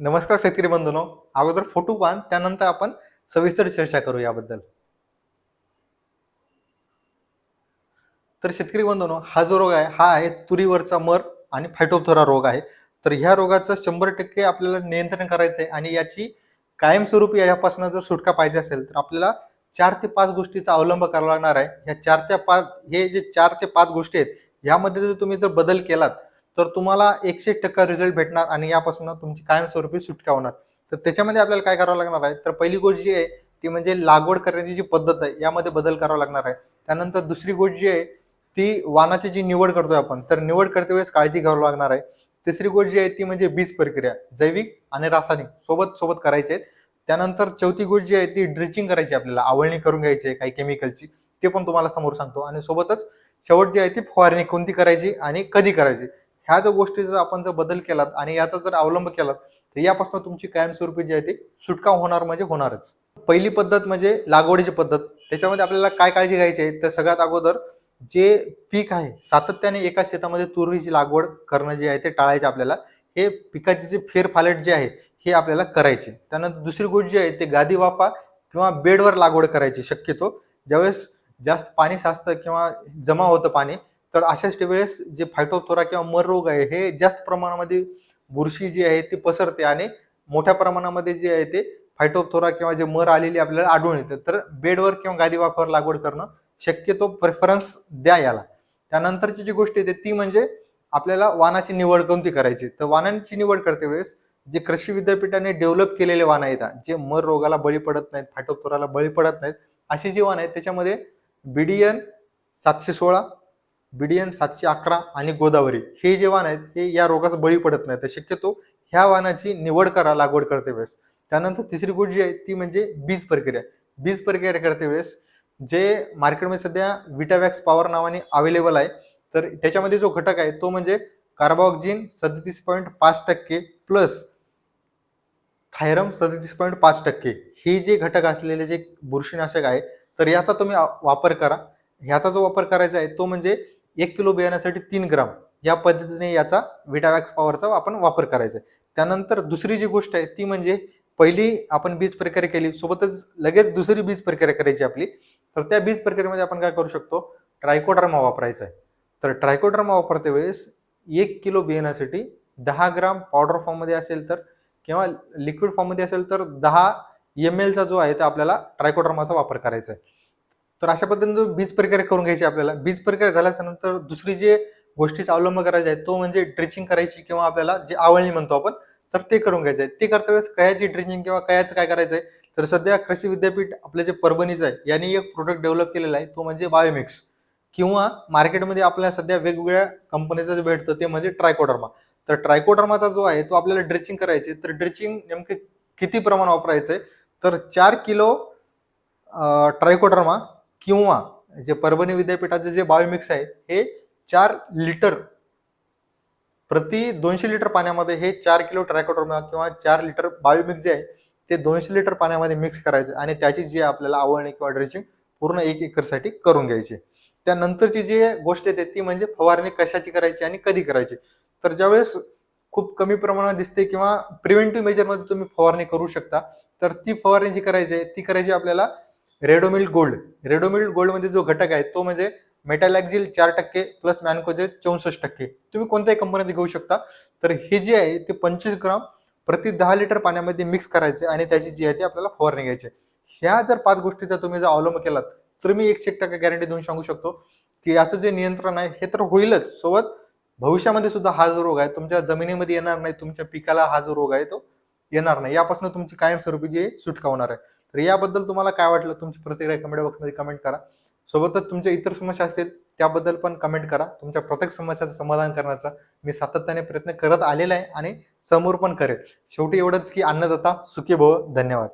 नमस्कार शेतकरी बंधूनो. अगोदर फोटो पाहा त्यानंतर आपण सविस्तर चर्चा करू याबद्दल. तर शेतकरी बंधूनो हा जो रोग आहे हा आहे तुरीवरचा मर आणि फायटोथोरा रोग आहे. तर ह्या रोगाचं शंभर टक्के आपल्याला नियंत्रण करायचं आहे आणि याची कायमस्वरूपी यापासून जर सुटका पाहिजे असेल तर आपल्याला चार ते पाच गोष्टीचा अवलंब करावा लागणार आहे. ह्या चार ते पाच हे जे चार ते पाच गोष्टी आहेत यामध्ये जर तुम्ही जर बदल केलात तर तुम्हाला एकशे टक्का रिझल्ट भेटणार आणि यापासून तुमची कायमस्वरूपी सुटका होणार. तर त्याच्यामध्ये आपल्याला काय करावं लागणार आहे? तर पहिली गोष्ट जी आहे ती म्हणजे लागवड करण्याची जी पद्धत आहे यामध्ये बदल करावा लागणार आहे. त्यानंतर दुसरी गोष्ट जी आहे ती वानाची जी निवड करतोय आपण तर निवड करते वेळेस काळजी घ्यावी लागणार आहे. तिसरी गोष्ट जी आहे ती म्हणजे बीज प्रक्रिया जैविक आणि रासायनिक सोबत सोबत करायचे आहेत. त्यानंतर चौथी गोष्ट जी आहे ती ड्रिचिंग करायची आपल्याला आवळणी करून घ्यायची आहे काही केमिकलची ते पण तुम्हाला समोर सांगतो. आणि सोबतच शेवट जी आहे ती फवारणी कोणती करायची आणि कधी करायची? ह्या जर गोष्टीचा आपण जर बदल केलात आणि याचा जर अवलंब केलात तर यापासून तुमची कायमस्वरूपी जी आहे ती सुटका होणार म्हणजे होणारच. पहिली पद्धत म्हणजे लागवडीची पद्धत. त्याच्यामध्ये आपल्याला काय काळजी घ्यायची आहे? तर सगळ्यात अगोदर जे पीक आहे सातत्याने एका शेतामध्ये तुरीची लागवड करणं जे आहे ते टाळायचे आपल्याला. हे पिकाचे जे फेरफालट जे आहे हे आपल्याला करायचे. त्यानंतर दुसरी गोष्ट जी आहे ते गादी वाफा किंवा बेडवर लागवड करायची शक्यतो. ज्यावेळेस जास्त पाणी साचतं किंवा जमा होतं पाणी तर अशाच वेळेस जे फायटोथोरा किंवा मर रोग आहे हे जास्त प्रमाणामध्ये बुरशी जी आहे ती पसरते आणि मोठ्या प्रमाणामध्ये जे आहे ते फायटोथोरा किंवा जे मर आलेली आपल्याला आढळून येते. तर बेडवर किंवा गादी वाफावर लागवड करणं शक्यतो प्रेफरन्स द्या याला. त्यानंतरची जी गोष्ट येते ती म्हणजे आपल्याला वानाची निवड कोणती करायची? तर वाणांची निवड करते वेळेस जे कृषी विद्यापीठाने डेव्हलप केलेले वाण आहेत जे मर रोगाला बळी पडत नाहीत फायटोथोराला बळी पडत नाहीत अशी जी वाण आहेत त्याच्यामध्ये बीडीएन सातशे सोळा बिडियन सातशे अकरा आणि गोदावरी. हे जे वाहन आहेत हे या रोगास बळी पडत नाही तर शक्यतो ह्या वाहनाची निवड करा लागवड करते वेळेस. त्यानंतर तिसरी गोष्ट जी आहे ती म्हणजे बीज प्रक्रिया. बीज प्रक्रिया करते वेळेस जे मार्केटमध्ये सध्या विटावॅक्स पॉवर नावाने अवेलेबल आहे तर त्याच्यामध्ये जो घटक आहे तो म्हणजे कार्बॉक्झिन सदतीस पॉईंट पाच टक्के प्लस थायरम सदतीस पॉईंट पाच टक्के. हे जे घटक असलेले जे बुरशीनाशक आहे तर याचा तुम्ही वापर करा. ह्याचा जो वापर करायचा आहे तो म्हणजे एक किलो बियाण्यासाठी तीन ग्राम. या पद्धतीने याचा विटावॅक्स पॉवरचा आपण वापर करायचा. आहे त्यानंतर दुसरी जी गोष्ट आहे ती म्हणजे पहिली आपण बीज प्रक्रिया केली सोबतच लगेच दुसरी बीज प्रक्रिया करायची आपली. तर त्या बीज प्रक्रियेमध्ये आपण काय करू शकतो? ट्रायकोड्रामा वापरायचा आहे. तर ट्रायकोड्रामा वापरते वेळेस एक किलो बियाण्यासाठी दहा ग्राम पावडर फॉर्ममध्ये असेल तर किंवा लिक्विड फॉर्ममध्ये असेल तर दहा एम एलचा जो आहे तो आपल्याला ट्रायकोड्रामाचा वापर करायचा आहे. तर अशा पद्धतीने बीज प्रक्रिया करून घ्यायची आपल्याला. बीज प्रक्रिया झाल्याच्यानंतर दुसरी जे गोष्टीचा अवलंब करायचा आहे तो म्हणजे ड्रिचिंग करायची किंवा आपल्याला जे आवळणी म्हणतो आपण तर ते करून घ्यायचं आहे. ते करता वेळेस कयाची ड्रिचिंग किंवा कयाचं काय करायचं आहे? तर सध्या कृषी विद्यापीठ आपलं जे परभणीचं आहे यांनी एक प्रोडक्ट डेव्हलप केलेला आहे तो म्हणजे बायोमिक्स किंवा मार्केटमध्ये आपल्याला सध्या वेगवेगळ्या कंपनीचं जे भेटतं ते म्हणजे ट्रायकोडर्मा तर ट्रायकोडर्माचा जो आहे तो आपल्याला ड्रिचिंग करायची. तर ड्रिचिंग नेमके किती प्रमाण वापरायचं आहे? तर चार किलो ट्रायकोडर्मा किंवा जे परभणी विद्यापीठाचे जे बायोमिक्स आहे हे चार लिटर प्रति दोनशे लिटर पाण्यामध्ये हे चार किलो ट्रायकोडर्मा किंवा चार लिटर बायोमिक्स जे आहे ते दोनशे लिटर पाण्यामध्ये मिक्स करायचं आणि त्याची जी आपल्याला आवळणी किंवा ड्रेसिंग पूर्ण एक एकरसाठी करून घ्यायची. त्यानंतरची जी गोष्ट येते ती म्हणजे फवारणी कशाची करायची आणि कधी करायची. तर ज्यावेळेस खूप कमी प्रमाणात दिसते किंवा प्रिव्हेंटिव्ह मेजरमध्ये तुम्ही फवारणी करू शकता तर ती फवारणी जी करायची आहे ती करायची आपल्याला रेडोमिल गोल्ड. रेडोमिल गोल्डमध्ये जो घटक आहे तो म्हणजे मेटॅलॅक्झिल चार टक्के प्लस मॅनकोजे चौसष्ट टक्के. तुम्ही कोणत्याही कंपनीत घेऊ शकता. तर हे जे आहे ते पंचवीस ग्राम प्रति दहा लिटर पाण्यामध्ये मिक्स करायचे आणि त्याची जी आहे ती आपल्याला फवारणी घ्यायची. ह्या जर पाच गोष्टीचा तुम्ही जर अवलंब केलात तर मी एकशे एक टक्के गॅरंटी देऊन सांगू शकतो की याचं जे नियंत्रण आहे हे तर होईलच. सोबत भविष्यामध्ये सुद्धा हा जो रोग आहे तुमच्या जमिनीमध्ये येणार नाही तुमच्या पिकाला हा जो रोग आहे तो येणार नाही. यापासून तुमची कायमस्वरूपी जी सुटका होणार आहे. तर याबद्दल तुम्हाला काय वाटलं? तुमची प्रतिक्रिया कमेंट बॉक्समध्ये कमेंट करा. सोबतच तुमच्या इतर समस्या असतील त्याबद्दल पण कमेंट करा. तुमच्या प्रत्येक समस्याचं समाधान करण्याचा मी सातत्याने प्रयत्न करत आलेला आहे आणि समोर पण करेल. शेवटी एवढंच की अन्नदाता सुखी भव. धन्यवाद.